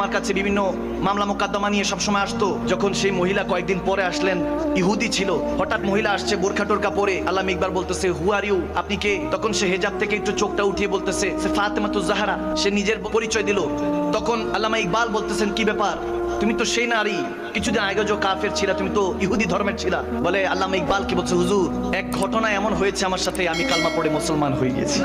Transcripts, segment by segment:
আমার কাছে বিভিন্ন মামলা মোকদ্দমা নিয়ে সবসময় আসতো। যখন সেই মহিলা কয়েকদিন পরে আসলেন, ইহুদি ছিল। হঠাৎ মহিলা আসছে বোরখা টোরকা পরে। আল্লাহ ইকবার বলতেছে হু আর ইউ আপনি কে? তখন সে হেজাব থেকে একটু চোখটা উঠিয়ে বলতেছে, সে ফাতেমাতু জাহারা। সে নিজের পরিচয় দিল। তখন আল্লামা ইকবাল বলতেছেন, কি ব্যাপার? তুমি তো সেই নারী। কিছুদিন আগে যে কাফের ছিলা, তুমি তো ইহুদি ধর্মের ছিলা। বলে আল্লামা ইকবাল কি বলছে, হুজুর, এক ঘটনা এমন হয়েছে আমার সাথে, আমি কালমা পড়ে মুসলমান হয়ে গেছি।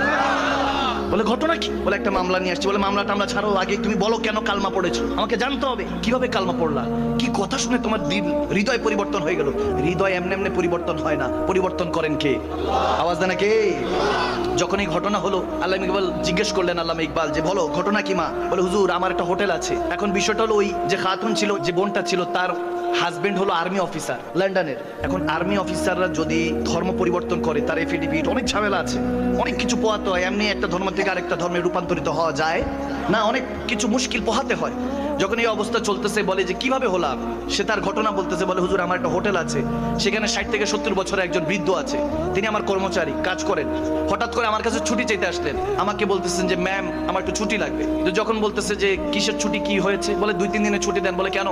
বলে, ঘটনা কি? বলে, একটা মামলা নিয়ে আসছি। বলে, মামলা টামলা ছাড়ো, আগে তুমি বলো কেন কালমা পড়েছো? আমাকে জানতে হবে, কীভাবে কালমা পড়লা? কি কথা শুনে তোমার দিল হৃদয় পরিবর্তন হয়ে গেল? হৃদয় এমনি এমনি পরিবর্তন হয় না। পরিবর্তন করেন কে? আওয়াজ দেন কে যখন এই ঘটনা হলো, আল্লাহ ইকবাল জিজ্ঞেস করলেন আল্লাহ ইকবাল, যে বলো, ঘটনা কি মা? বলে, হুজুর, আমার একটা হোটেল আছে। এখন বিষয়টা হলো ওই যে খাতুন ছিল, যে বোনটা ছিল, তার হাজবেন্ড হলো আর্মি অফিসার লন্ডনের এখন আর্মি অফিসাররা যদি ধর্ম পরিবর্তন করে, তার এফিডেভিট অনেক ঝামেলা আছে। অনেক কিছু পোহাতে হয়, এমনি একটা ধর্ম থেকে আরেকটা ধর্মে রূপান্তরিত হওয়া যায়। না, অনেক কিছু মুশকিল পোহাতে হয়। যখন এই অবস্থা চলতেছে, বলে যে, কীভাবে হলাম? সে তার ঘটনা বলতেছে, বলে, হুজুর, আমার একটা হোটেল আছে। সেখানে ষাট থেকে সত্তর বছরের একজন বৃদ্ধ আছে। তিনি আমার কর্মচারী, কাজ করেন। হঠাৎ করে আমার কাছে ছুটি চাইতে আসলেন। আমাকে বলতেছেন যে, ম্যাম, আমার একটু ছুটি লাগবে। যখন বলতেছে যে, কিসের ছুটি, কি হয়েছে? বলে, দুই, তিন দিনের ছুটি দেন। বলে, কেন?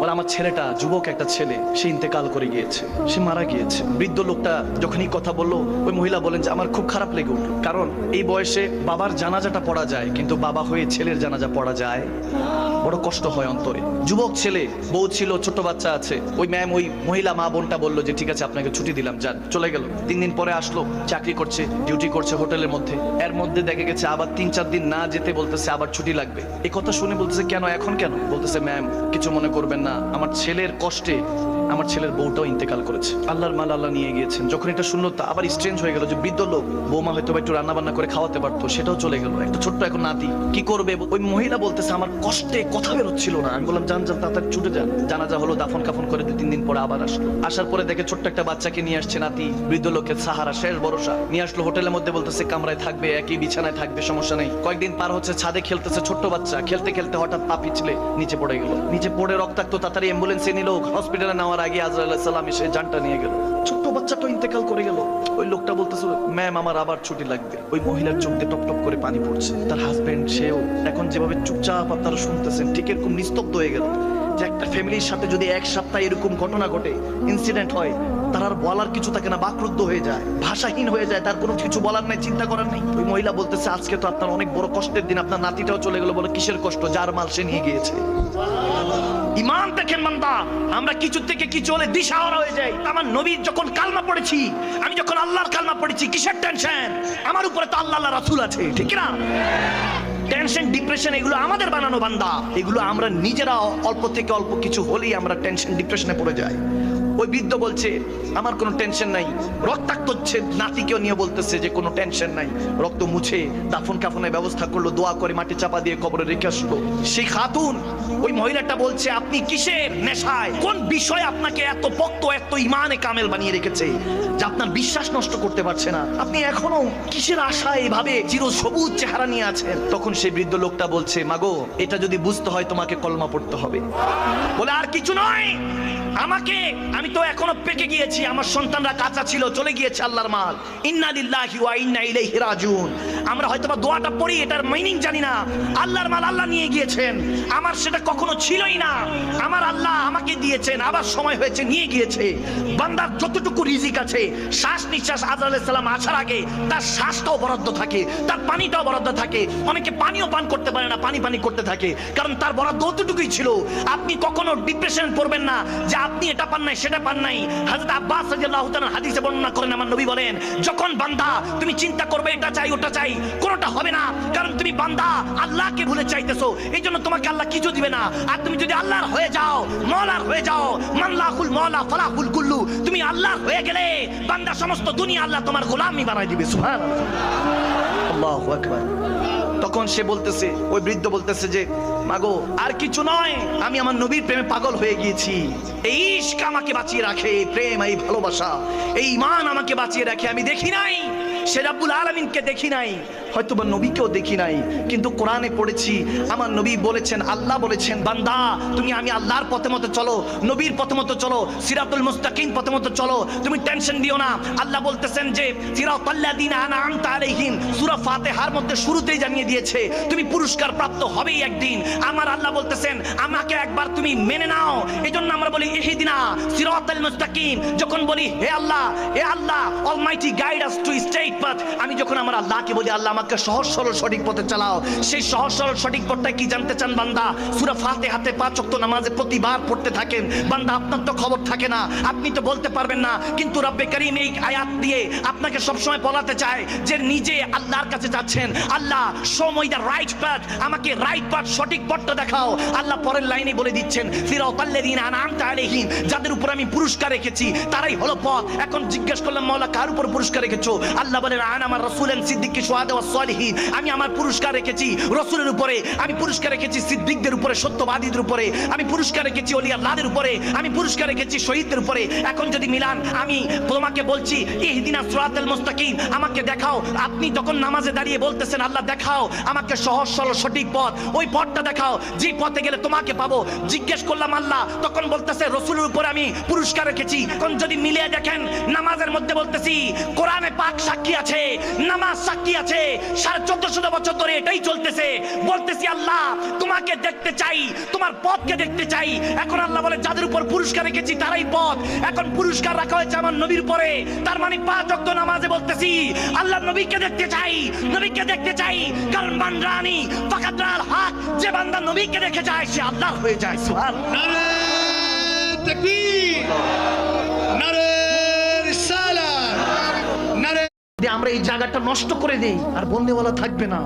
বলে আমার ছেলেটা, যুবক একটা ছেলে, সে ইন্তেকাল করে গিয়েছে। সে মারা গিয়েছে। বৃদ্ধ লোকটা যখনই কথা বলল, ওই মহিলা বলেন যে, আমার খুব খারাপ লেগে উঠল। কারণ এই বয়সে বাবার জানাজাটা পড়া যায়, কিন্তু বাবা হয়ে ছেলের জানাজা পড়া যায়। বড় কষ্ট হয় অন্তরে। যুবক ছেলে, বউ ছিল, ছোট বাচ্চা আছে। ওই ম্যাম, ওই মহিলা মা বোনটা বলল যে, ঠিক আছে, আপনাকে ছুটি দিলাম, যান। চলে গেল। তিন দিন পরে আসলো, চাকরি করছে, ডিউটি করছে হোটেলের মধ্যে। এর মধ্যে দেখা গেছে, আবার তিন চার দিন না যেতে বলতেছে, আবার ছুটি লাগবে। এই কথা শুনে বলতেছে, কেন, এখন কেন? বলতেছে, ম্যাম, কিছু মনে করবেন না। আমার ছেলের কষ্টে আমার ছেলের বউটাও ইন্তেকাল করেছে। আল্লাহর মাল আল্লাহ নিয়ে গিয়েছেন। যখন এটা শুনলো, তা আবার স্ট্রেঞ্জ হয়ে গেল যে বৃদ্ধ লোক বৌমা হয়তো একটু রান্না বান্না করে খাওয়াতে পারতো, সেটাও চলে গেল। একটা ছোট্ট এখন নাতি, কি করবে? ওই মহিলা বলতেছে, আমার কষ্টে কথা বেরোচ্ছিল না। আমি বললাম, যান যান, তাড়াতাড়ি ছুটে যান। জানাজা হলো, দাফন কাফন করে দুই, তিন দিন পরে আবার আসলো। আসার পরে দেখে ছোট্ট একটা বাচ্চাকে নিয়ে আসছে নাতি, বৃদ্ধ লোকের সাহারা, শেষ ভরসা। নিয়ে আসলো হোটেলের মধ্যে, বলতেছে, কামরায় থাকবে, একই বিছানায় থাকবে, সমস্যা নেই। কয়েকদিন পার হচ্ছে, ছাদে খেলতেছে ছোট্ট বাচ্চা। খেলতে খেলতে হঠাৎ পা পিছলে নিচে পড়ে গেল। নিচে পড়ে রক্তাক্ত, তাড়াতাড়ি অ্যাম্বুলেন্সে নিল হসপিটালে নেওয়ার আগে আজরাইল সালাম এসে জানটা নিয়ে গেল। ছোট্ট বাচ্চাটা ইন্তেকাল করে গেল। ওই লোকটা বলতেছে, ম্যাম, আমার আবার ছুটি লাগবে। ওই মহিলার চোখ দিয়ে টপ টপ করে পানি পড়ছে। তার হাজবেন্ড সেও এখন যেভাবে চুপচাপ আপনারা শুনতেছেন, ঠিক এরকম নিস্তব্ধ হয়ে গেল যে একটা ফ্যামিলির সাথে যদি এক সপ্তাহে এরকম ঘটনা ঘটে ইনসিডেন্ট হয়, তার আর বলার কিছু থাকে না, বাকরুদ্ধ হয়ে যায়, ভাষাহীন হয়ে যায়, তার কোনো কিছু বলার নাই, চিন্তা করার নেই। ওই মহিলা বলতেছে, আজকে তো আপনার অনেক বড় কষ্টের দিন, আপনার নাতিটাও চলে গেল বলে কিসের কষ্ট? যার মাল সে নিয়ে গিয়েছে। ইমান দেখেন বান্দা, আমরা কিছু থেকে কিছু হলে দিশাহারা হয়ে যাই। আমার নবীর যখন কালমা পড়েছি, আমি যখন আল্লাহর কালমা পড়েছি, কিসের টেনশন আমার উপরে তো আল্লাহ আল্লাহ রাসুল আছে, ঠিক না? টেনশন ডিপ্রেশন এগুলো আমাদের বানানো বান্দা। এগুলো আমরা নিজেরা অল্প থেকে অল্প কিছু হলেই আমরা টেনশন ডিপ্রেশনে পড়ে যাই। ওই বৃদ্ধ বলছে, আমার কোনো টেনশন নাই। রক্তাক্ত হচ্ছে, নাতিকেও নিয়ে বলতেছে যে, কোনো টেনশন নাই। রক্ত মুছে, দাফন কাফনের ব্যবস্থা করল, দোয়া করে মাটি চাপা দিয়ে কবরে রেখে আসলো। সেই খাতুন, ওই মহিলাটা বলছে, আপনি কিসের নেশায়? কোন বিষয় আপনাকে এত পক্ত, এত ইমানে কামেল বানিয়ে রেখেছে? যে আপনার বিশ্বাস নষ্ট করতে পারছে না। আপনি এখনও কিসের আশায় এভাবে চির সবুজ চেহারা নিয়ে আছেন? তখন সেই বৃদ্ধ লোকটা বলছে, মাগো, এটা যদি বুঝতে হয় তোমাকে কলমা পড়তে হবে। বলে, আর কিছু নয়। আমাকে, আমি তো এখনও পেকে গিয়েছি। আমার সন্তানরা কাঁচা ছিল, চলে গিয়েছে আল্লাহর মাল। ইন্না লিল্লাহি ওয়া ইন্না ইলাইহি রাজিউন। আমরা হয়তো বা দোয়াটা পড়ি, এটার মিনিং জানি না। আল্লাহর মাল আল্লাহ নিয়ে গিয়েছেন। আমার সেটা কখনো ছিলই না। আমার আল্লাহ আমাকে দিয়েছেন, আবার সময় হয়েছে, নিয়ে গিয়েছে। বান্দার যতটুকু রিজিক আছে শ্বাস নিঃশ্বাস আজর আলাইহিস সালাম আসার আগে তার শ্বাসটাও বরাদ্দ থাকে, তার পানিটাও বরাদ্দ থাকে। অনেকে পানিও পান করতে পারে না, পানি পানি করতে থাকে। কারণ তার বরাদ্দ অতটুকুই ছিল। আপনি কখনো ডিপ্রেশন পড়বেন না যে আপনি এটা পান নাই, সেটা পান নাই। হযরত আব্বাস হাদিসে বর্ণনা করেন আমার নবী বলেন, যখন বান্দা তুমি চিন্তা করবে এটা চাই, ওটা চাই, কোনোটা হবে না। বান্দা, আল্লাহকে ভুলে চাইতেছো। এই জন্য তোমাকে আল্লাহ কিছু দিবে না। আর তুমি যদি আল্লাহর হয়ে যাও, মওলার হয়ে যাও মাল্লাহুল মওলা, ফালাহুল কুল্লু, তুমি আল্লাহর হয়ে গেলে বান্দা সমস্ত দুনিয়া আল্লাহ তোমার গোলামি বানাই দিবে আল্লাহু আকবার। তখন সে বলতেছে, ওই বৃদ্ধ বলতেছে যে, মাগো, আর কিছু নয়, আমি আমার নবীর প্রেমে পাগল হয়ে গিয়েছি। এই ইশক আমাকে বাঁচিয়ে রাখে, এই প্রেম, এই ভালোবাসা। এই ইমান আমাকে বাঁচিয়ে রাখে, আমি দেখি নাই। সে রাব্বুল আলামিনকে দেখি নাই। হয়তো বা নবীকেও দেখি নাই, কিন্তু কোরআনে পড়েছি, আমার নবী বলেছেন, আল্লাহ বলেছেন, বান্দা, তুমি আমি আল্লাহর পথে মতো চলো, নবীর পথে মতো চলো, সিরাতুল মুস্তাকিম পথে মতো চলো, তুমি টেনশন দিও না। আল্লাহ বলতেছেন যে, সিরাতাল্লাযিনা আনআমতা আলাইহিম, সূরা ফাতিহার মধ্যে শুরুতেই জানিয়ে দিয়েছে, তুমি পুরস্কার প্রাপ্ত হবেই একদিন। আমার আল্লাহ বলতেছেন, আমাকে একবার তুমি মেনে নাও। এজন্য আমরা বলি, ইহদিনা সিরাতাল মুস্তাকিম। যখন বলি, হে আল্লাহ হে আল্লাহ almighty guide us to straight path আমি যখন আমার আল্লাহকে বলি, আল্লাহ আমাকে সহজ সরল সঠিক পথে চালাও। সেই সহজ সরল সঠিক পথটা কি জানতে চান বান্দা? সূরা ফাতিহাতে পাঁচ ওয়াক্ত নামাজে প্রতিবার পড়তে থাকেন। বান্দা, আপনার তো খবর থাকে না। আপনি তো বলতে পারবেন না। কিন্তু রব্বে করিম এই আয়াত দিয়ে আপনাকে সবসময় বলাতে চায় যে নিজে আল্লাহর কাছে যাচ্ছেন। আল্লাহ সময় দা রাইট পাথ আমাকে রাইট পাথ, সঠিক পথটা দেখাও। আল্লাহ পরের লাইনে বলে দিচ্ছেন ফিরাতাল্লাযিনা আনআমতা আলাইহিম। যাদের উপর আমি পুরস্কার রেখেছি, তারাই হলো পথ। এখন জিজ্ঞেস করলাম, মাওলা, কার উপর পুরস্কার রেখেছো? আল্লাহ বলেন, আন আমার রাসূলেন সুহাদা ওয়াস সলিহিন আমি আমার পুরস্কার রেখেছি রাসূলের উপরে, আমি পুরস্কার রেখেছি সিদ্দিকদের উপরে, সত্যবাদীদের উপরে, আমি পুরস্কার রেখেছি ওলি আল্লাহদের উপরে, আমি পুরস্কার রেখেছি শহীদদের উপরে। এখন যদি মিলান, আমি তোমাকে বলছি, ইহদিনা সিরাতাল মুস্তাকিম, আমাকে দেখাও, আপনি যখন নামাজে দাঁড়িয়ে বলতেছেন, আল্লাহ দেখাও, আমাকে সহজ, সরল, সঠিক পথ, ওই পথটা দেখাও, যে পথে গেলে তোমাকে পাবো। জিজ্ঞেস করলাম আল্লাহ, তখন বলতেছে, রসুলের উপরে আমি পুরস্কার রেখেছি। এখন যদি মিলিয়ে দেখেন, নামাজের মধ্যে বলতেছি, কোরআনে পাক সাক্ষী আছে, নামাজ সাক্ষী আছে সাড়ে চোদ্দশো বছর ধরে এটাই চলতেছে। বলতেছি, আল্লাহ, তোমাকে দেখতে চাই, তোমার পথকে দেখতে চাই। এখন আল্লাহ বলে, যাদের উপর পুরস্কার রেখেছি, তারাই পথ। এখন পুরস্কার রাখা হয়েছে আমার নবীর পরে। তার মানে পাঁচ অক্ত নামাজে বলতেছি, আল্লাহ নবীকে দেখতে চাই, নবীকে দেখতে চাই। কারণ বান্দানি ফাকাদরাল হক, যে বান্দা নবীকে দেখে যায়, সে আল্লাহ হয়ে যায় সুবহান নারে তাকবীর আমরা এই জায়গাটা নষ্ট করে দেই আর বন্দেওয়ালা থাকবে না।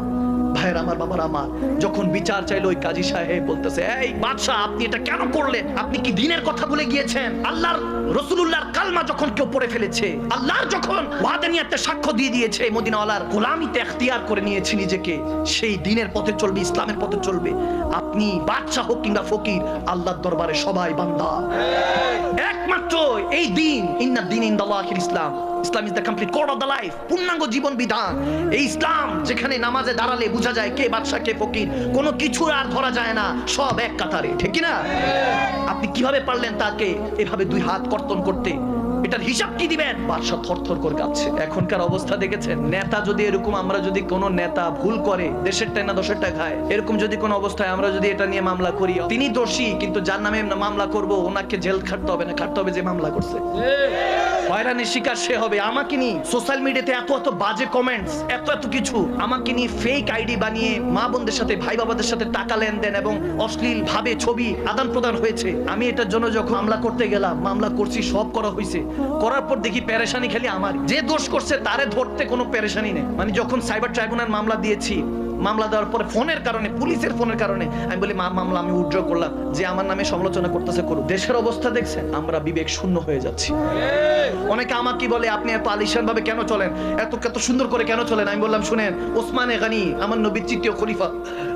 ভাইয়ের আমার বাবার আমার যখন বিচার চাইলো ওই কাজী সাহেব বলতেছে এই বাদশাহ আপনি এটা কেন করলেন? আপনি কি দিনের কথা বলে গিয়েছেন? আল্লাহর রসুলুল্লাহর কালমা যখন কেউ পড়ে ফেলেছে আল্লাহর যখন ওয়াদানিয়াতে সাক্ষ্য দিয়ে দিয়েছে মদিনাওয়ালার গোলামিতে এখতিয়ার করে নিয়েছে নিজেকে সেই দিনের পথে চলবে ইসলামের পথে চলবে। আপনি বাদশাহ হোক কিংবা ফকির আল্লাহর দরবারে সবাই বান্দা। একমাত্র এই দিন ইন্না দিন ইন ইসলাম। Islam is the complete code of the life পূর্ণাঙ্গ জীবন বিধান এই ইসলাম যেখানে নামাজে দাঁড়ালে বোঝা যায় কে বাদশা কে ফকির, কোনো কিছু আর ধরা যায় না, সব এক কাতারে, ঠিক না আপনি কীভাবে পারলেন তাকে এভাবে দুই হাত কর্তন করতে? এটার হিসাব কি দিবেন? বাদশা থরথর করে কাঁপছে। এখনকার অবস্থা দেখেছেন? নেতা যদি এরকম, আমরা যদি কোনো নেতা ভুল করে, দেশের টাকা দশের টাকা খায়, এরকম যদি কোনো অবস্থায় আমরা যদি এটা নিয়ে মামলা করি, তিনি দোষী, কিন্তু যার নামে মামলা করব, ওনাকে জেল খাটতে হবে না, খাটতে হবে যে মামলা করছে। হয়রানির শিকার সে হবে। আমাকে নিয়ে সোশ্যাল মিডিয়াতে এত এত বাজে কমেন্টস এত এত কিছু। আমাকে নিয়ে ফেক আইডি বানিয়ে মা বোনদের সাথে, ভাই বাবাদের সাথে টাকা লেনদেন এবং অশ্লীল ভাবে ছবি আদান প্রদান হয়েছে। আমি এটার জন্য যখন মামলা করতে গেলাম, মামলা করছি, সব করা হয়েছে। করার পর দেখি পেরেশানি খালি আমার যে দোষ করছে, তারে ধরতে কোনো পেরেশানি নেই। মানে যখন সাইবার ট্রাইব্যুনাল মামলা দিয়েছি মামলা দেওয়ার পরে ফোনের কারণে, পুলিশের ফোনের কারণে, আমি বলি, মা, মামলা আমি উইথড্র করলাম। যে আমার নামে সমালোচনা করতেছে, করুক। দেশের অবস্থা দেখছেন, আমরা বিবেক শূন্য হয়ে যাচ্ছি। অনেকে আমাকে বলে, আপনি এত আলিশান ভাবে কেন চলেন? এত এত সুন্দর করে কেন চলেন? আমি বললাম, শুনেন, ওসমান গানি, আমার নবীর তৃতীয় খলিফা,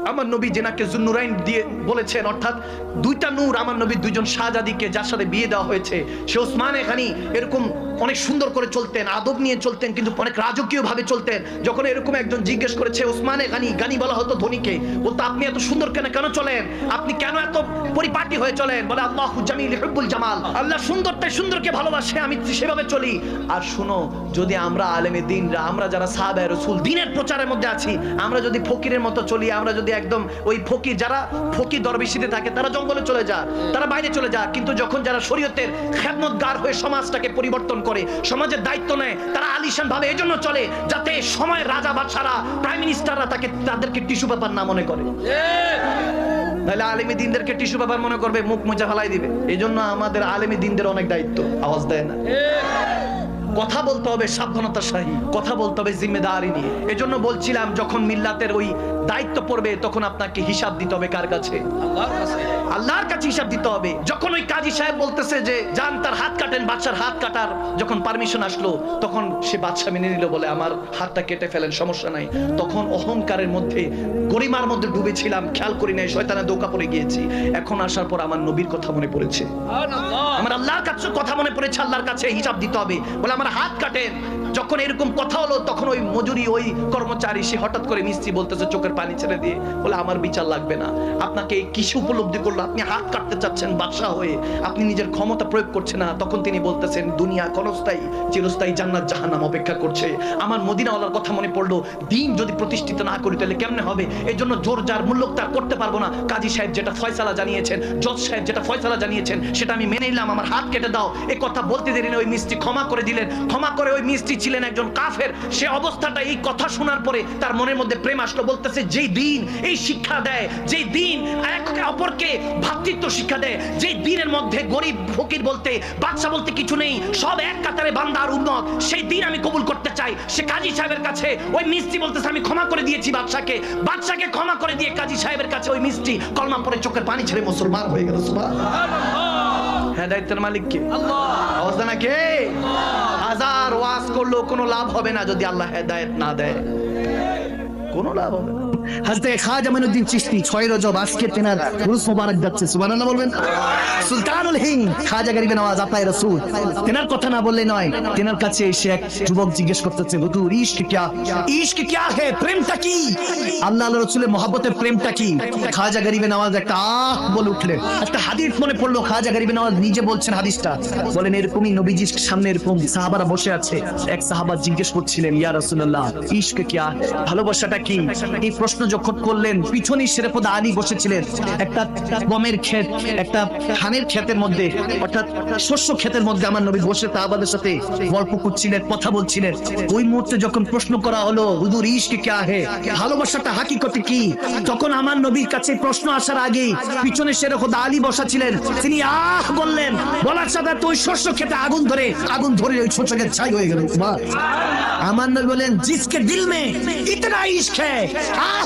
আমার নবী জেনাকে জুন্নুরাইন দিয়ে বলেছেন, অর্থাৎ দুইটা নূর আমার নবীর দুইজন শাহজাদিকে যার সাথে বিয়ে দেওয়া হয়েছে, সে ওসমান গানি, এরকম অনেক সুন্দর করে চলতেন, আদব নিয়ে চলতেন, কিন্তু অনেক রাজকীয় ভাবে চলতেন। যখন এরকম একজন জিজ্ঞেস করেছে, ওসমানে গানি গানি বলা হতো ধনীকে? বলতো, আপনি এত সুন্দর কেন কেন চলেন? আপনি কেন এত পরিপাটি হয়ে চলেন? বলে, আল্লাহ জামিল হিব্বুল জামাল। আল্লাহ সুন্দরটাই সুন্দরকে ভালোবাসে, আমি সেভাবে চলি। আর শুনো, যদি আমরা আলেমে দিনরা, আমরা যারা সাহাবায়ে রাসূল, দিনের প্রচারের মধ্যে আছি, আমরা যদি ফকিরের মতো চলি, আমরা যদি একদম ওই ফকির, যারা ফকির দরবেশিতে থাকে, তারা জঙ্গলে চলে যায় তারা বাইরে চলে যায় কিন্তু যখন যারা শরীয়তের খেদমতগার হয়ে সমাজটাকে পরিবর্তন করে, সমাজের দায়িত্ব নেয়, তারা আলিশান ভাবে এজন্য চলে যাতে সময় রাজা বাদশারা প্রাইম মিনিস্টাররা তাকে, তাদেরকে টিস্যু পেপার না মনে করে। তাহলে আলেমী দিনদেরকে টিস্যু পেপার মনে করবে, মুখ মোজা ফেলাই দিবে। এই জন্য আমাদের আলেমী দিনদের অনেক দায়িত্ব, আওয়াজ দেয় না। কথা বলতে হবে সাবধানতার সাহি কথা বলতে হবে জিম্মেদারি নিয়ে। এজন্য বলছিলাম যখন মিল্লাতের ওই দায়িত্ব পড়বে তখন আপনাকে হিসাব দিতে হবে কার কাছে? আল্লাহর কাছে। আল্লাহর কাছে হিসাব দিতে হবে। যখন ওই কাজী সাহেব বলতেছে যে যান তার হাত কাটেন বাচ্চার হাত কাটার। যখন পারমিশন আসলো তখন সে বাচ্চা মেনে নিল বলে আমার হাতটা কেটে ফেলেন সমস্যা নাই। তখন অহংকারের মধ্যে গরিমার মধ্যে ডুবেছিলাম খেয়াল করি নাই শয়তানে দৌকা পড়ে গিয়েছি। এখন আসার পর আমার নবীর কথা মনে পড়েছে। আমার আল্লাহর কাছে কথা মনে পড়েছে আল্লাহর কাছে হিসাব দিতে হবে। বলে আমার হাত কাটেন যখন এরকম কথা হলো, তখন ওই মজুরি, ওই কর্মচারী, সে হঠাৎ করে মিস্ত্রি বলতেছে, চোখের পানি ছেড়ে দিয়ে, বলে, আমার বিচার লাগবে না। আপনাকে এই কিসে উপলব্ধি করল? আপনি হাত কাটতে চাচ্ছেন বাদশাহ হয়ে। আপনি নিজের ক্ষমতা প্রয়োগ করছেন না। তখন তিনি বলতেছেন, দুনিয়া ক্ষণস্থায়ী, চিরস্থায়ী জান্নাত জাহান্নাম অপেক্ষা করছে। আমার মদিনাওয়ালার কথা মনে পড়ল, দিন যদি প্রতিষ্ঠিত না করি, তাহলে কেমনে হবে? এই জন্য জোর যার মূল্য তার করতে পারব না। কাজী সাহেব যেটা ফয়সালা জানিয়েছেন, জজ সাহেব যেটা ফয়সালা জানিয়েছেন, সেটা আমি মেনে নিলাম। আমার হাত কেটে দাও। এই কথা বলতে দেরি না, ওই মিষ্টি ক্ষমা করে দিলেন। ক্ষমা করে ওই মিষ্টি ছিলেন একজন কাফের সে অবস্থাটা এই কথা শোনার পরে তার মনের মধ্যে প্রেম আসলো বলতেছে যেই দিন এই শিক্ষা দেয় যেই দিন একে অপরকে ভ্রাতৃত্ব শিক্ষা দেয় যেই দিনের মধ্যে গরিব ফকির বলতে বাচ্চা বলতে কিছু নেই সব এক কাতারে বান্দা আর উন্নত সেই দিন আমি কবুল করতে চাই। সে কাজী সাহেবের কাছে ওই মিষ্টি বলতেছে আমি ক্ষমা করে দিয়েছি বাদশাকে বাদশাকে ক্ষমা করে দিয়ে কাজী সাহেবের কাছে ওই মিষ্টি কলমা পরে চোখের পানি ছেড়ে মুসলমান হয়ে গেল হেদায়তের মালিক কে? অবস্থা না কে? হাজার ওয়াজ করলেও কোনো লাভ হবে না যদি আল্লাহ হেদায়ত না দেয়। কোনো লাভ হবে না। হাজতে খাজা মাইনুদ্দিন চিশতি ছয় রজব, আজকে তেনার উরুস মোবারক যাচ্ছে। সুবহানাল্লাহ বলবেন? সুলতানুল হিন্দ খাজা গরিবে নওয়াজ আতায় রাসূল। তেনার কথা না বললে নয়, তেনার কাছে এসে এক যুবক জিজ্ঞেস করতেছে, হুজুর, ইশক কিয়া ইশক কিয়া হে, প্রেমটা কি? আল্লাহ আল্লাহ রাসূলের মহব্বতের প্রেমটা কি? খাজা গরিবে নওয়াজ একটা আহ বলে উঠলেন একটা হাদিস মনে পড়ল, খাজা গরিবে নওয়াজ নিজে বলছেন হাদিসটা। বলেন, এরকমই নবীজির সামনে এরকম সাহাবারা বসে আছে। এক সাহাবা জিজ্ঞেস করছিলেন, ইয়া রাসূলুল্লাহ, ইশক কিয়া, ভালোবাসাটা কি? এই প্রশ্ন প্রশ্ন যখন করলেন পিছনে শেরেপদ আলী বসেছিলেন। একটা গমের ক্ষেত, একটা ধানের ক্ষেতের মধ্যে, অর্থাৎ শস্য ক্ষেতের মধ্যে আমার নবী বসে তাহাবাদের সাথে গল্প করছিলেন, কথা বলছিলেন। ওই মুহূর্তে যখন প্রশ্ন করা হলো, হুজুর, ইশকে কে আহে? ভালোবাসাটা হাকিকতে কি? তখন আমার নবীর কাছে প্রশ্ন আসার আগে পিছনে শেরেখোদ আলী বসাছিলেন। তিনি আহ বললেন বলার সাথে তো ওই শস্য ক্ষেতে আগুন ধরে আগুন ধরে ওই শস্যকে ছাই হয়ে গেল। আমার নবী বলেন জিসকে দিল মে, ইতনা ইশক হ্যাঁ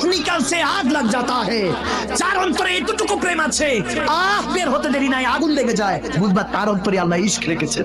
নিকাল সে আগ লাগ যাতা হে। যার অন্তরে এতটুকু প্রেম আছে। আহ, বের হতে দেরি নাই, আগুন লেগে যায়। বুঝবার তার অন্তরে আল্লাহ ইস্ক রেখেছে।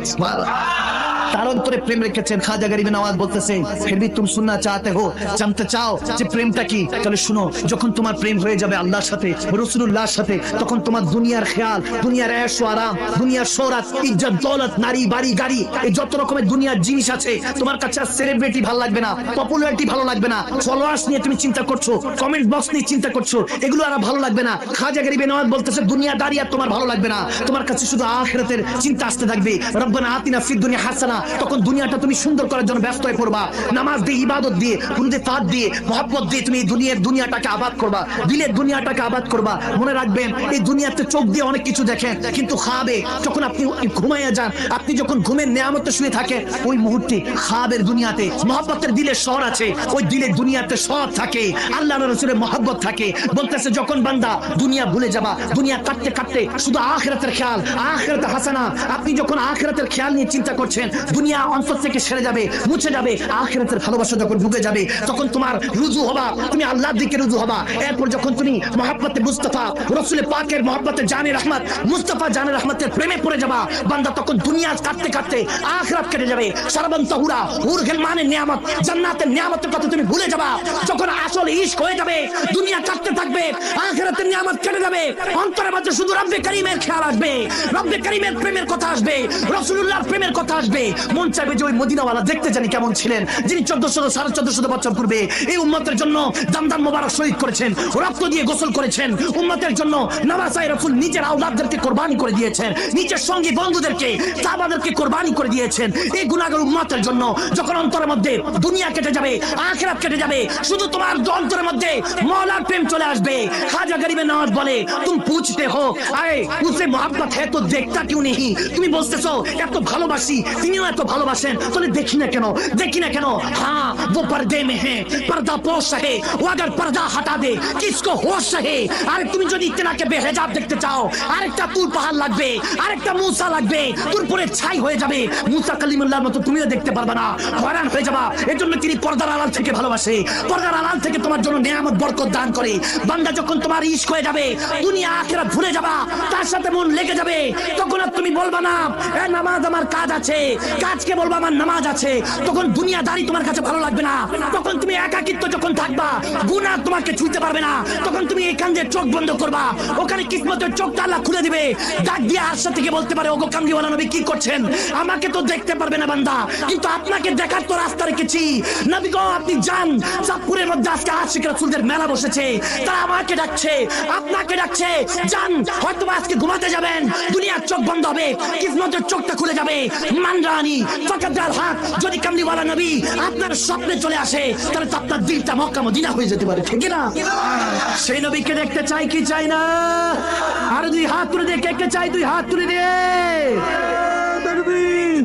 তার অন্তরে প্রেম রেখেছেন। খাজা গরিবে আওয়াজ বলতেছে ফের ভি তুমি সুন্না চাতে হো জানতে চাও যে প্রেমটা কি? তাহলে শুনো, যখন তোমার প্রেম হয়ে যাবে আল্লাহর সাথে রসুল্লাহর সাথে, তখন তোমার দুনিয়ার খেয়াল, দুনিয়ার এশ আরাম, দুনিয়ার সৌরাত, ইজ্জত দौलत নারী, বাড়ি, গাড়ি, এই যত রকমের দুনিয়ার জিনিস আছে, তোমার কাছে আর সেলিব্রিটি ভালো লাগবে না পপুলারিটি ভালো লাগবে না ফলোয়ার্স নিয়ে তুমি চিন্তা করছ কমেন্ট বক্স নিয়ে চিন্তা করছ, এগুলো আর ভালো লাগবে না। খাজা গরিবে আওয়াজ বলতেছে, দুনিয়া দাঁড়িয়ে তোমার ভালো লাগবে না, তোমার কাছে শুধু আখিরাতের চিন্তা আসতে থাকবে, রব্বানা আতিনা ফিদ দুনিয়া হাসানা তখন দুনিয়াটা তুমি সুন্দর করার জন্য ব্যস্ত হয়ে পড়বা। নামাজ দিয়ে, ইবাদত দিয়ে হুনদে তাদ দিয়ে, মহব্বত দিয়ে তুমি দুনিয়ার দুনিয়াটাকে আবাদ করবা। দিলের দুনিয়াটাকে আবাদ করবা। মনে রাখবেন, এই দুনিয়াতে চোখ দিয়ে অনেক কিছু দেখেন, কিন্তু খাবে, যখন আপনি ঘুমাইয়া যান, আপনি যখন ঘুমের নেয়ামতে শুয়ে থাকেন, ওই মুহূর্তে খাবের দুনিয়াতে, মহব্বতের দিলের শহর আছে, ওই দিলের দুনিয়াতে সব থাকে, আল্লাহ রসুলের মহব্বত থাকে। বলতেছে, যখন বান্দা দুনিয়া ভুলে যাবা, দুনিয়া কাটতে কাটতে শুধু আখেরাতের খেয়াল, আখেরাত হাসানা। আপনি যখন আখেরাতের খেয়াল নিয়ে চিন্তা করছেন দুনিয়া অন্তর থেকে সেরে যাবে, মুছে যাবে, আখেরাতের ভালোবাসা যখন ঢুকে যাবে, তখন তোমার রুজু হবা, তুমি আল্লাহর দিকে রুজু হবা। এরপর যখন তুমি মহাব্বতে মুস্তাফা রসুলের পাকের মহাব্বতে জানে রহমত, মুস্তাফা জানে রহমতের প্রেমে পড়ে যাবা, বান্দা তখন দুনিয়া কাটতে কাটতে আখরাত কেটে যাবে। সারাবন তাহুরা হুর গেলমানের নিয়ামত, জান্নাতের নিয়ামতের কথা তুমি ভুলে যাবা। যখন আসল ইশক হয়ে যাবে, দুনিয়া কাটতে থাকবে, আখরাতের নিয়ামত কেটে যাবে। অন্তরের মধ্যে শুধু রব্বে করিমের খেয়াল আসবে, রব্বে করিমের প্রেমের কথা আসবে রসুল্লাহর প্রেমের কথা আসবে। মন চাইবে যে ওই মদিনাওয়ালা দেখতে জানি কেমন ছিলেন, যিনি চোদ্দশো সাড়ে চোদ্দশো বছর পূর্বে এই উম্মতের জন্য দামদান মোবারক শহীদ করেছেন, রক্ত দিয়ে গোসল করেছেন, উম্মতের জন্য নামাজাই রফুল নিজের আওলাদদেরকে কোরবানি করে দিয়েছেন, নিজের সঙ্গী বন্ধুদেরকে তাবাদেরকে কোরবানি করে দিয়েছেন। এই গুণাগর উম্মতের জন্য যখন অন্তরের মধ্যে দুনিয়া কেটে যাবে, আখেরাত কেটে যাবে, শুধু তোমার অন্তরের মধ্যে মলার প্রেম চলে আসবে। খাজা গরিবে নওয়াজ বলে, তুমি পুছতে হো। আয়, উসে মোহাম্মত হ্যাঁ তো দেখতা কিউ নেই তুমি বলতেছো, এত ভালোবাসি, তিনিও এত ভালোবাসেন তাহলে দেখি না কেন দেখি না কেন হ্যাঁ वो पर्दे में है पर्दा पोश है वो अगर पर्दा हटा दे किसको होश है আরে তুমি যদি ইতনাকে বেহেজাব দেখতে চাও আরেকটা তুর পাহাড় লাগবে আরেকটা মুসা লাগবে তোর পরে ছাই হয়ে যাবে মুসা কালিমুল্লাহর মতো তুমিও দেখতে পারবে না হয়রান হয়ে যাবা এর জন্য তিনি পর্দার আড়াল থেকে ভালোবাসে পর্দার আড়াল থেকে তোমার জন্য নিয়ামত বরকত দান করে বান্দা যখন তোমার ইশক হয়ে যাবে দুনিয়া আখেরাত ভুলে যাবা তার সাথে মন লেগে যাবে তখন আর তুমি বলবা না এ নামাজ আমার কাজ আছে কাজকে বলব আমার নামাজ আছে, তখন দুনিয়াদারি তোমার কাছে ভালো লাগবে না। তখন তুমি একাকিত্ব যখন থাকবা, গুনাহ তোমাকে ছুঁতে পারবে না। তখন তুমি এখান দিয়ে চোখ বন্ধ করবা। ওখানে কিসমতের চোখটা আল্লাহ খুলে দিবে। ডাক দিয়ে আশা থেকে বলতে পারে, ওগো কামলিওয়ালা নবী, কি করছেন? আমাকে তো দেখতে পারবে না বান্দা। কিন্তু আপনাকে দেখার তো রাস্তা রেখেছি। নবী গো, আপনি যান। চাঁদপুরের মধ্যে আজকে আশিক রাসূলদের মেলা বসেছে। তারা আমাকে ডাকছে, আপনাকে ডাকছে। যান হয়তো আজকে ঘুমাতে যাবেন। দুনিয়ার চোখ বন্ধ হবে, কিসমতের চোখটা খুলে যাবে। মানরানি ফাকাদার হাত যদি কামলিওয়ালা নবী আপনার স্বপ্নে চলে আসে তাহলে তো আপনার দিলটা মক্কা মদিনা হয়ে যেতে পারে ঠিক না সেই নবীকে দেখতে চাই কি চাই না? আর দুই হাত তুলে দিয়ে কে কে চাই? দুই হাত তুলে দিয়ে।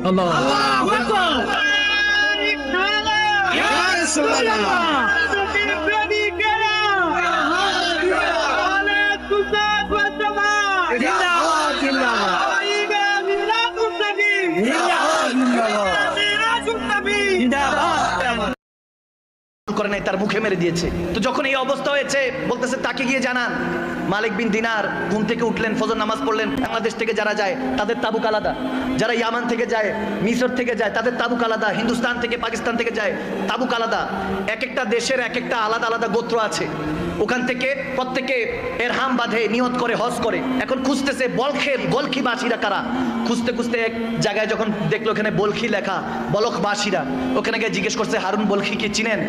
আল্লাহ। করে নাই, তার মুখে মেরে দিয়েছে। তো যখন এই অবস্থা হয়েছে, বলতেছে, তাকে গিয়ে জানান। মালিক বিন দিনার ঘুম থেকে উঠলেন, ফজর নামাজ পড়লেন। বাংলাদেশ থেকে যারা যায়, তাদের তাবুক আলাদা। যারা ইয়ামান থেকে যায় মিশর থেকে যায়, তাদের তাবুক আলাদা। হিন্দুস্তান থেকে, পাকিস্তান থেকে যায়, তাবুক আলাদা। এক একটা দেশের এক একটা আলাদা আলাদা গোত্র আছে। ওখান থেকে প্রত্যেকে এর হাম বাঁধে, নিয়ত করে, হজ করে। এখন খুঁজতেছে বলখের বলখি বাসীরা কারা? খুঁজতে খুঁজতে এক জায়গায় যখন দেখল ওখানে বলখি লেখা বলখ বাসীরা ওখানে গিয়ে জিজ্ঞেস করছে, হারুন বলখি কি চিনেন?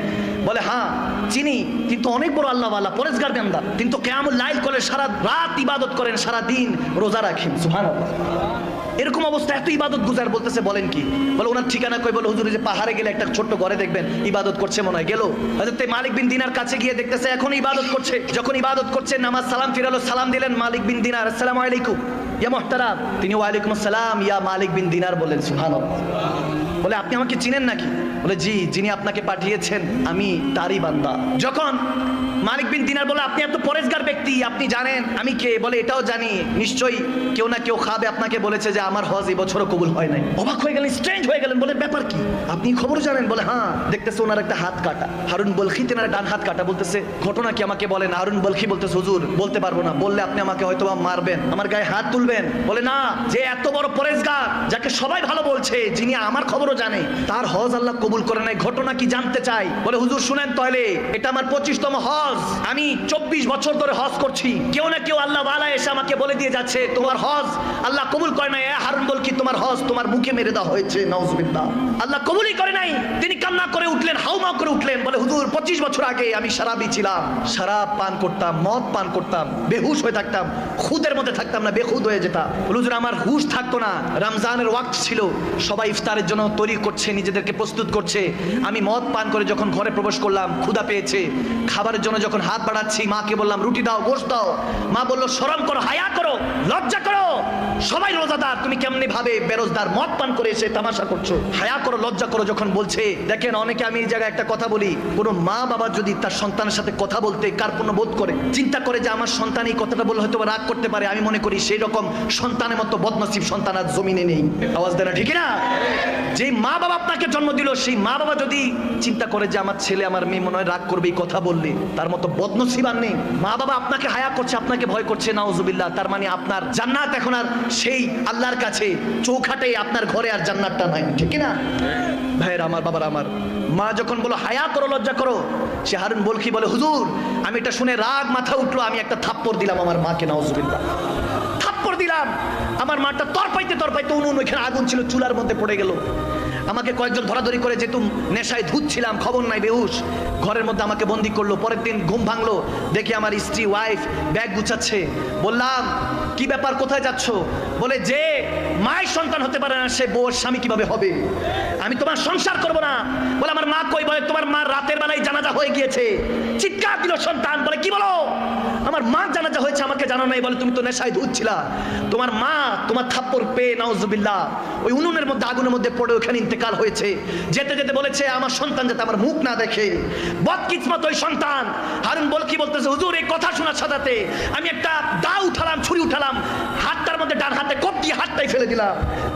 বলে হ্যাঁ চিনি, কিন্তু অনেক বড় আল্লাহ আল্লাহ পরেশগার বেন্দা কিন্তু কেমন লাইল করে সারা রাত ইবাদত করেন, সারা দিন রোজা রাখেন। সুহান এরকম অবস্থা, এত ইবাদত গুজার বলতেছে, বলেন কি? বলে ওনার ঠিকানা কই? বলে হুজুর যে পাহাড়ে গেলে একটা ছোট্ট ঘরে দেখবেন, ইবাদত করছে মনে হয়। গেল? হযরত মালিক বিন দিনার কাছে গিয়ে দেখতেছে, এখন ইবাদত করছে। যখন ইবাদত করছে, নামাজ সালাম ফিরালো, সালাম দিলেন মালিক বিন দিনার, আসসালামু আলাইকুম। ইয়া মুহতারাম। তিনি ওয়ালাইকুম আসসালাম। ইয়া মালিক বিন দিনার বলেন সুবহানাল্লাহ। বলে, আপনি আমাকে চিনেন নাকি? বলে, জি, যিনি আপনাকে পাঠিয়েছেন, আমি তারই বান্দা। যখন মালিক বিন দিনার বলে, আপনি এত পরেশগার ব্যক্তি, আপনি জানেন, আমি কে? বলে, এটাও জানি, নিশ্চয়ই কেউ না কেউ খাবে। আপনাকে বলেছে যে, আমার হজ এই বছরও কবুল হয় নাই। অবাক হয়ে গেলেন স্ট্রেঞ্জ হয়ে গেলেন, বলে, ব্যাপার কি? আপনি খবর জানেন? বলে হ্যাঁ দেখতেছে ওনার একটা হাত কাটা। হারুন বলখি, তেনার ডান হাত কাটা, বলতেছে, ঘটনা কি আমাকে বলেন? হারুন বলখি বলতেছে, হুজুর, বলতে পারব না। বললে, আপনি আমাকে হয়তো মারবেন, আমার গায়ে হাত তুলবেন। বলে, না, যে এত বড় পরেশগার, যাকে সবাই ভালো বলছে, যিনি আমার খবরও জানে, তার হজ আল্লাহ কবুল করে নাই, ঘটনা কি জানতে চাই? বলে, হুজুর, শুনেন তাহলে, এটা আমার পঁচিশতম হজ। আমি চব্বিশ বছর ধরে হজ করছি। কেউ না কেউ আল্লাহ বালা এসে আমাকে বলে দিয়ে যাচ্ছে, তোমার হজ আল্লাহ কবুল করে নাই। হারুন বল কি তোমার হজ তোমার মুখে মেরে দেওয়া হয়েছে? নওজবিল্লাহ আল্লাহ কবুলই করে নাই। তিনি কান্না করে উঠলেন হাউমা করে উঠলেন, বলে, হুজুর, পঁচিশ বছর আগে আমি সারাবি ছিলাম। শরাব পান করতাম, মদ পান করতাম, বেহুশ হয়ে থাকতাম, খুদের মধ্যে থাকতাম না, বেখুদ হয়ে যেতাম। হুজুর, আমার হুশ থাকতো না। রমজানের ওয়াক্ত ছিল। সবাই ইফতারের জন্য তৈরি করছে, নিজেদেরকে প্রস্তুত করছে। আমি মদ পান করে যখন ঘরে প্রবেশ করলাম ক্ষুদা পেয়েছে। খাবারের জন্য যখন হাত বাড়াচ্ছি, মাকে বললাম, রুটি দাও, গোশ দাও। মা বলল, শরম করো, হায়া করো, লজ্জা করো। সবাই রোজাদার, তুমি কেমনি ভাবে বেরোজদার মদ পান করে এসে তামাশা করছ? হায়া করো, লজ্জা করো যখন বলছে, দেখেন, অনেকে আমি এই জায়গায় একটা কথা বলি, কোনো মা বাবা যদি তার সন্তানের সাথে কথা বলতে কার্পণ্য বোধ করে, চিন্তা করে যে আমার সন্তান এই কথাটা বলে হয়তো রাগ করতে পারে, আমি মনে করি সেই রকম সন্তানের মতো বদনসিব সন্তান আর জমিনে নেই। আওয়াজ দেয় না, ঠিক না যে মা বাবা আপনাকে জন্ম দিল, সেই মা বাবা যদি চিন্তা করে যে আমার ছেলে, আমার মেয়ে মনে হয় রাগ করবে এই কথা বললে, তার মতো বদনসিব আর নেই। মা বাবা আপনাকে হায়া করছে, আপনাকে ভয় করছে, নাউজুবিল্লাহ। তার মানে আপনার জান্নাত এখন আর সেই আল্লাহর কাছে চৌখাটে আপনার ঘরে আর জান্নাতটা নাই। ঠিক না ভাইয়ের আমার, বাবার আমার, মা যখন বলো, হায়া করো, লজ্জা করো, সে হারুন বলকি বলে, হুজুর, আমি এটা শুনে রাগ মাথা উঠল, আমি একটা থাপ্পড় দিলাম আমার মাকে, নাউজুবিল্লাহ। থাপ্পড় দিলাম। আমার মাটা তরপাইতে তরপাইতে উনুন ওইখানে আগুন ছিল, চুলার মধ্যে পড়ে গেল। আমাকে কয়েকজন ধরাধরি করে যেহেতু নেশায় ধুচ্ছিলাম, খবর নাই বেহুশ। ঘরের মধ্যে আমাকে বন্দি করল, পরের দিন ঘুম ভাঙলো। দেখি আমার স্ত্রী ওয়াইফ ব্যাগ গুছাচ্ছে। বললাম, কি ব্যাপার? কোথায় যাচ্ছ? বলে, যে মায়ের সন্তান হতে পারে না, সে বউর স্বামী কীভাবে হবে? আমি তোমার সংসার করব না। বলে আমার মা কই বলে, তোমার মা রাতের বেলায় জানাজা হয়ে গিয়েছে। চিৎকার দিল সন্তান, বলে, কি বলো? আমার মা জানাজা হয়েছে, আমাকে জানো নাই। বলে, তুমি তো নেশায় ধুচ্ছিলা। তোমার মা তোমার থাপ্পড় পেয়ে, নাউজুবিল্লাহ, ওই উনুনের মধ্যে, আগুনের মধ্যে পড়ে ওখানে ইন্তেকাল হয়েছে। যেতে যেতে বলেছে, আমার সন্তান যাতে আমার মুখ না দেখে। বদকিসমত ওই সন্তান, হারুন বল কি বলতেছে? হুজুর, এই কথা শোনার সাথে আমি একটা দা উঠালাম, ছুরি উঠালাম, হাতটার মধ্যে ডান হাতে কোপ দিয়ে হাতটাই ফেলে দিলাম।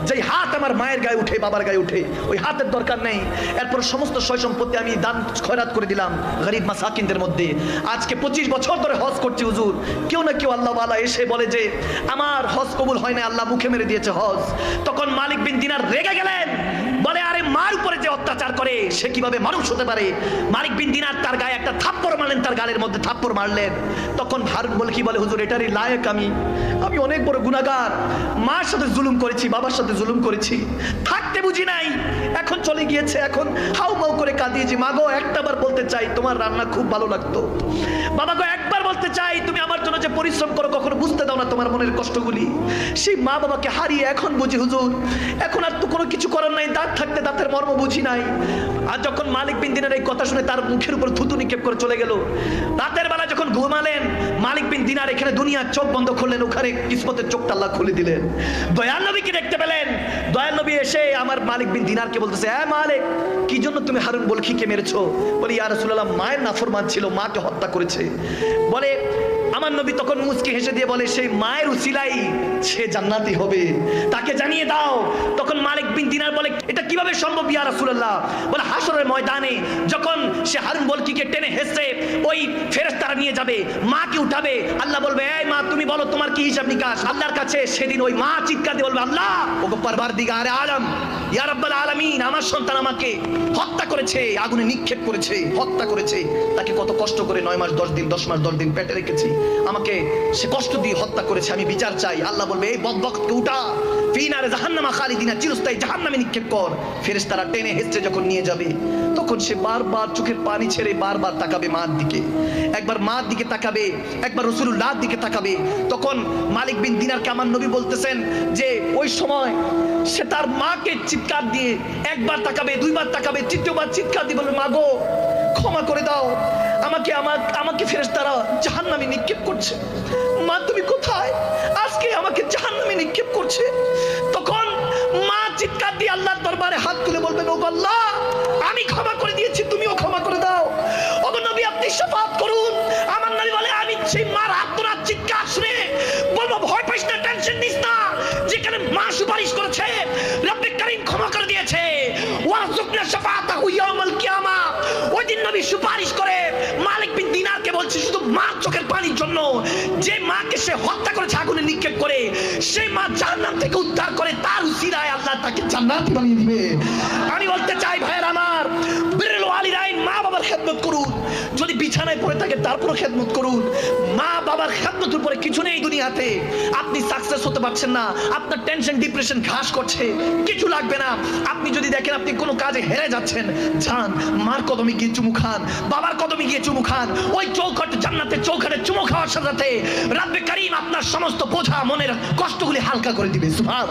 যেই হাত আমার মায়ের গায়ে উঠে, বাবার গায়ে উঠে, ওই হাতের দরকার নেই। এরপর সমস্ত সয় সম্পত্তি আমি দান খয়রাত করে দিলাম গরিব মাসাকিনদের মধ্যে। আজকে পঁচিশ বছর ধরে হজ করছি, হুজুর। কেউ না কেউ আল্লাহ আল্লাহ এসে বলে যে, আমার হজ কবুল হয় না আল্লাহ মুখে মেরে দিয়েছে হজ। তখন মালিক বিন দিনার রেগে গেলেন। বলে, আরে মার উপরে অত্যাচার করে, সে কীভাবে মানুষ হতে পারে? মালিক বিন দিনার তার গায়ে একটা থাপ্পড় মারলেন, তার গালের মধ্যে থাপ্পড় মারলেন। তখন ভারত বলে, কি বলে হুজুর, এটারই লায়ক আমি। আমি অনেক বড় গুনাহগার। মার সাথে জুলুম করেছি, বাবার সাথে জুলুম করেছি। থাকতে বুঝি নাই। এখন চলে গিয়েছে, এখন হাউ মাউ করে কাঁদিয়েছি। মাগো একটা বার বলতে চাই, তোমার রান্না খুব ভালো লাগতো। বাবা গো একবার বলতে চাই, তুমি আমার জন্য যে পরিশ্রম করো, কখনো বুঝতে দাও না তোমার মনের কষ্টগুলি। সেই মা বাবাকে হারিয়ে এখন বুঝি, হুজুর। এখন আর তো কোনো কিছু করার নাই, দাঁত থাকতে দাঁতের মর্ম বুঝি নাই। আর যখন মালিক বিন দিনের এই কথা শুনে তার মুখের উপর থুতু নিক্ষেপ করে চলে গেল, রাতের বেলা যখন ঘুমালেন, মালিক বিন দিনার এখানে দুনিয়ার চোখ বন্ধ করলেন, ওখানে কিসমতের চোখটা আল্লাহ খুলে দিলেন। দয়াল নবীকে দেখতে পেলেন। দয়াল নবী এসে আমার মালিক বিন দিনারকে বলতেছে হ্যাঁ মালিক, কি জন্য তুমি হারুন বলখিকে মেরেছো? বলি, ইয়া রাসূলুল্লাহ, মায়ের নাফরমান ছিল, মাকে হত্যা করেছে। বলে আমার নবী তখন মুচকি হেসে দিয়ে বলে, সেই মায়ের উসিলাই সে জান্নাতি হবে। তাকে জানিয়ে দাও। তখন মালিক বিন দিনার বলে, এটা কীভাবে সম্ভব ইয়া রাসূলুল্লাহ? বলে হাসরের ময়দানে যখন সে হারুন বলকিকে টেনে হেসে ওই ফেরেশতারা নিয়ে যাবে, মাকে উঠাবে। আল্লাহ বলবে, এই মা, তুমি বলো, তোমার কি হিসাব নিকাশ? আল্লাহর কাছে সেদিন ওই মা চিৎকার দিয়ে বলবে, আল্লাহ, ওগো পারবার দিগা আরে আলম, ইয়া রাব্বাল আলামিন, আমার সন্তান আমাকে হত্যা করেছে, আগুনে নিক্ষেপ করেছে, হত্যা করেছে। তাকে কত কষ্ট করে নয় মাস, দশ দিন, দশ মাস, দশ দিন পেটে রেখেছি। আমাকে সে কষ্ট দিয়ে হত্যা করেছে, আমি বিচার চাই। আল্লাহ বলবে, এই বদবক্তকে উঠা। ফিনারে জাহান্নামা খালিদিনা, চিরস্থায়ী জাহান্নামে নিক্ষেপ কর। ফেরেশতারা টেনে হেসে যখন নিয়ে যাবে, তখন সে বারবার চোখের পানি ছেড়ে বারবার তাকাবে মার দিকে। একবার মার দিকে তাকাবে, একবার রসুলুল্লাহর দিকে তাকাবে, তখন মালিক বিন দিনারকে আমার নবী বলতেছেন যে, ওই সময় সে তার মাকে চিৎকার দিয়ে একবার তাকাবে, দুইবার তাকাবে, তৃতীয়বার চিৎকার দিয়ে বলবে মাগো ক্ষমা করে দাও। আমাকে আমাকে ফেরেশতারা জাহান্নামে নিক্ষেপ করছে। মা, তুমি কোথায়? আজকে আমাকে জাহান্নামে নিক্ষেপ করছে। তখন মা চিৎকার দিয়ে আল্লাহর দরবারে হাত তুলে বলবেন ও আল্লাহ, আমি ক্ষমা করে দিয়েছি, তুমিও ক্ষমা করে দাও। ওগো নবী, আপনি শপথ করুন। আমার নবী বলে, আমি সেই মার আত্মনাথ চিৎকার শুনে বলব, ভয় পাইস না, টেনশন নিস না। যেখানে মা সুপারিশ করেছে, রব্বে করিম ক্ষমা করে দিয়েছে। সুপারিশ করে মালিক বিন দিনারকে বলছে, শুধু চোখের পানির জন্য, যে মাকে সে হত্যা আগুনে নিক্ষেপ করে সেই মা থেকে উদ্ধার করে, তার আল্লাহ তাকে জান্নাত বানিয়ে দিবে। আমি বলতে চাই, ভাইয়ের আমার, বিরল মা বাবার খেদমত করুন। যদি বিছানায় পড়ে থাকে, তারপরও খেদমত করুন। মা বাবার খেদমতের উপরে কিছু নেই দুনিয়াতে। আপনি সাকসেস হতে পারছেন না। আপনার টেনশন ডিপ্রেশন ঘাস করছে। কিছু লাগবে না। আপনি যদি দেখেন আপনি কোনো কাজে হেরে যাচ্ছেন, যান, মার কদমে গিয়ে চুমু খান, বাবার কদমে গিয়ে চুমু খান, ওই চৌখট জান্নাতে, চৌখাটে চুমু খাওয়ার সাথে সাথে রাব্বে কারিম আপনার সমস্ত বোঝা মনের কষ্টগুলি হালকা করে দিবে। সুবহান